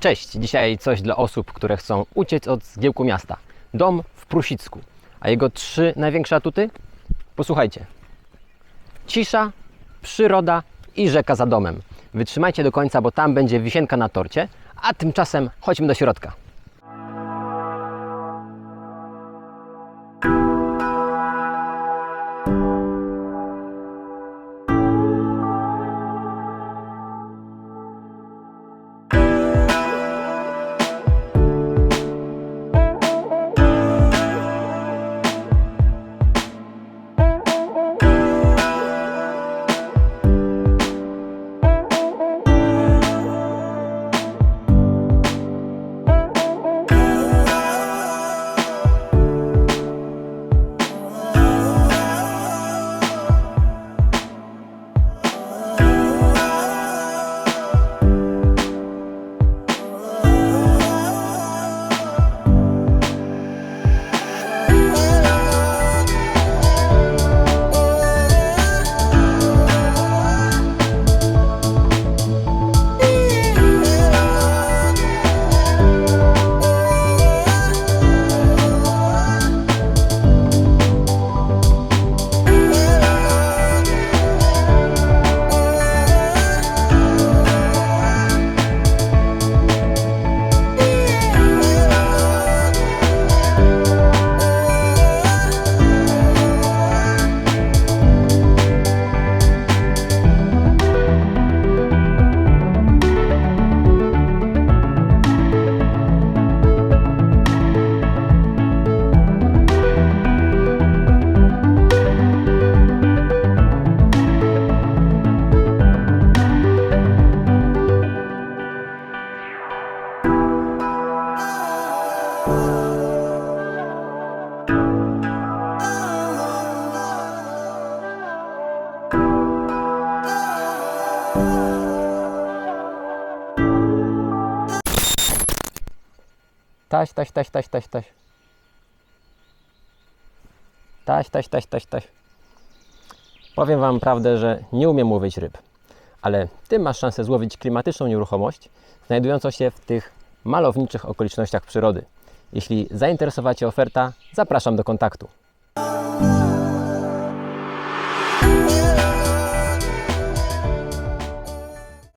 Cześć, dzisiaj coś dla osób, które chcą uciec od zgiełku miasta. Dom w Prusicku. A jego trzy największe atuty? Posłuchajcie. Cisza, przyroda i rzeka za domem. Wytrzymajcie do końca, bo tam będzie wisienka na torcie, a tymczasem chodźmy do środka. Taś, taś, taś, taś, taś, taś. Taś, taś, taś, taś, taś. Powiem Wam prawdę, że nie umiem łowić ryb, ale Ty masz szansę złowić klimatyczną nieruchomość znajdującą się w tych malowniczych okolicznościach przyrody. Jeśli zainteresowała Cię oferta, zapraszam do kontaktu.